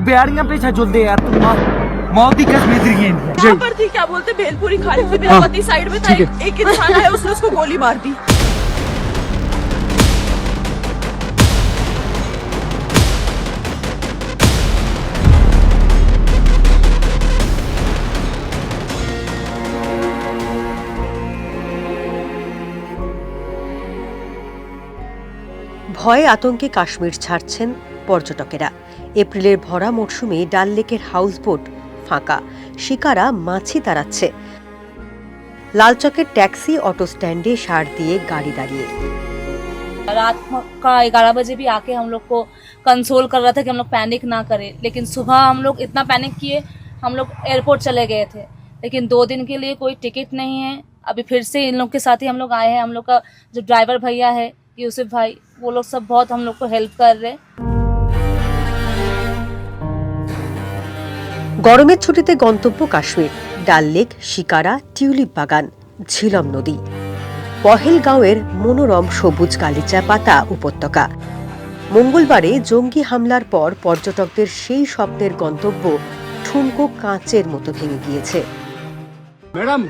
बेड़ियां पे झुलते यार तुम मौ- मौत की कसम इधर की इनकी। यहाँ पर थी क्या बोलते भेलपुरी खा रही थी मेरा पति साइड में था एक, एक इंसान आया उसने उसको गोली मार दी ভয়ে আতঙ্কে কাশ্মীর ছাড়ছেন পর্যটকেরা এপ্রিলের ভরা মরশুমে ডাল লেকের হাউসবোট ফাঁকা শিকারা মাছি তাড়াচ্ছে লালচকের ট্যাক্সি অটো স্ট্যান্ডে সার দিয়ে গাড়ি দাঁড়িয়ে रात का ग्यारह बजे भी आके हम लोग को कंसोल कर रहा था कि हम लोग पैनिक ना करें लेकिन सुबह हम लोग इतना पैनिक किए हम लोग एयरपोर्ट चले गए थे लेकिन दो दिन के लिए कोई टिकट नहीं है अभी फिर से इन लोग के साथ ही हम लोग आए हैं हम लोग का जो ड्राइवर भैया है यूसुफ भाई वो लोग सब बहुत हम लोग को हेल्प कर रहे हैं গরমের ছুটিতে গন্তব্য কাশ্মীর ডাল লেক শিকারা টিউলিপ বাগান ঝিলম নদী পহেলগাঁওয়ের মনোরম সবুজ গালিচা পাতা উপত্যকা মঙ্গলবারে জঙ্গি হামলার পর পর্যটকদের সেই স্বপ্নের গন্তব্য ঠুনকো কাঁচের মতো ভেঙে গিয়েছে मैडम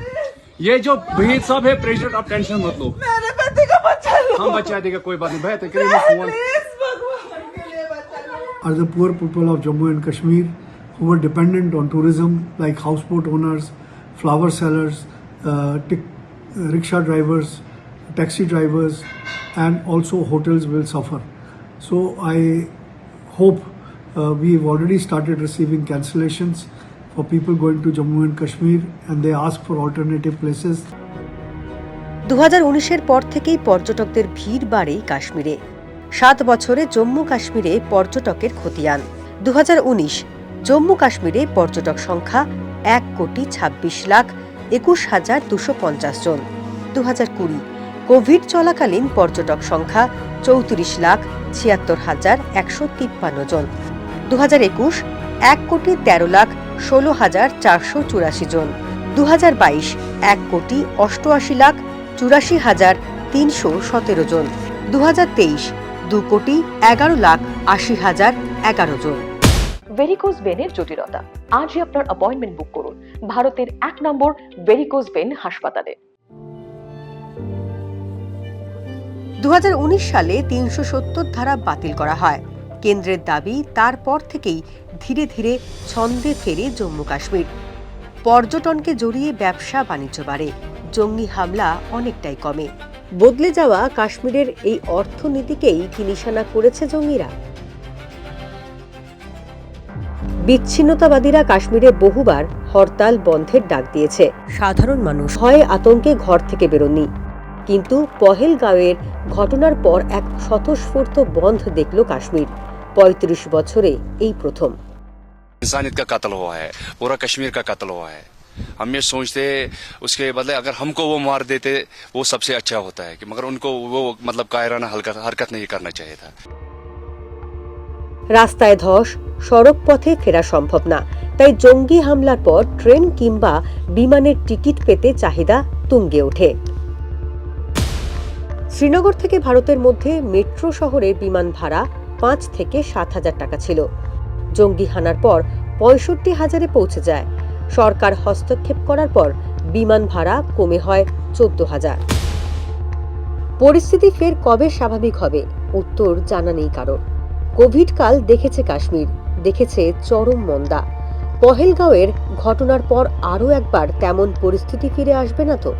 ये जो भीड़ सब है प्रेशर आप टेंशन मत लो मेरे पति का बच्चा लो हम बचा देगा कोई बात नहीं भैया करिए फोन प्लीज भगवान के लिए बच्चा लो are the who were dependent on tourism, like houseboat owners, flower sellers, uh, uh, rickshaw drivers, taxi drivers, and also hotels will suffer. So I hope uh, we've already started receiving cancellations for people going to Jammu and Kashmir, and they ask for alternative places. দু উনিশের পর থেকেই পর্যটকদের ভিড় বাড়ে কাশ্মীরে সাত বছরে জম্মু কাশ্মীরে পর্যটকের খতিয়ান দু হাজার উনিশ জম্মু কাশ্মীরে পর্যটক সংখ্যা এক কোটি ছাব্বিশ লাখ একুশ হাজার দুশো পঞ্চাশ জন। দু হাজার কুড়ি, কোভিড চলাকালীন পর্যটক সংখ্যা চৌত্রিশ লাখ ছিয়াত্তর হাজার একশো তিপ্পান্ন জন। দু হাজার একুশ, এক কোটি তেরো লাখ ষোলো হাজার চারশো চুরাশি জন। দু হাজার বাইশ, এক কোটি অষ্টআশি লাখ চুরাশি হাজার তিনশো সতেরো জন। দু হাজার তেইশ, দু কোটি এগারো লাখ আশি হাজার এগারো জন। ভেরিকোজ ভেনের জটিলতা। আজই আপনার অ্যাপয়েন্টমেন্ট বুক করুন। ভারতের এক নম্বর ভেরিকোজ ভেন হাসপাতালে। দু সালে তিনশো সত্তর ধারা বাতিল করা হয়। কেন্দ্রের দাবি, তারপর থেকেই ধীরে ধীরে ছন্দে ফেরে জম্মু কাশ্মীর। পর্যটনকে জড়িয়ে ব্যবসা বাণিজ্য বাড়ে। জঙ্গি হামলা অনেকটাই কমে। বদলে যাওয়া কাশ্মীরের এই অর্থনীতিকেই কি নিশানা করেছে জঙ্গিরা। বিচ্ছিন্নতাবাদীরা কাশ্মীরে বহুবার হরতাল বন্ধের ডাক দিয়েছে সাধারণ মানুষ ভয়ে আতঙ্কে ঘর থেকে বেরোননি কিন্তু পহেলগাঁওয়ের ঘটনার পর এক স্বতঃস্ফূর্ত বন্ধ দেখল কাশ্মীর পঁয়ত্রিশ বছরে এই প্রথম इंसानियत का कत्ल हुआ है पूरा कश्मीर का कत्ल हुआ है हम ये सोचते उसके बदले अगर हमको वो मार देते वो सबसे अच्छा होता है कि मगर उनको वो मतलब कायराना हरकत हरकत नहीं करना चाहिए था রাস্তায় ধস সড়ক পথে ফেরা সম্ভব না। তাই জঙ্গি হামলার পর ট্রেন কিংবা বিমানের টিকিট পেতে চাহিদা তুঙ্গে ওঠে। শ্রীনগর থেকে ভারতের মধ্যে মেট্রো শহরে বিমান ভাড়া পাঁচ থেকে সাত হাজার টাকা ছিল। জঙ্গি হানার পর পঁয়ষট্টি হাজারে পৌঁছে যায়। সরকার হস্তক্ষেপ করার পর বিমান ভাড়া কমে হয় চোদ্দ হাজার। পরিস্থিতি ফের কবে স্বাভাবিক হবে? উত্তর জানা নেই কারণ কোভিড কাল দেখেছে কাশ্মীর। দেখেছে চরম মন্দা। পহেলগাঁওয়ের ঘটনার পর আরও একবার তেমন পরিস্থিতি ফিরে আসবে না তো?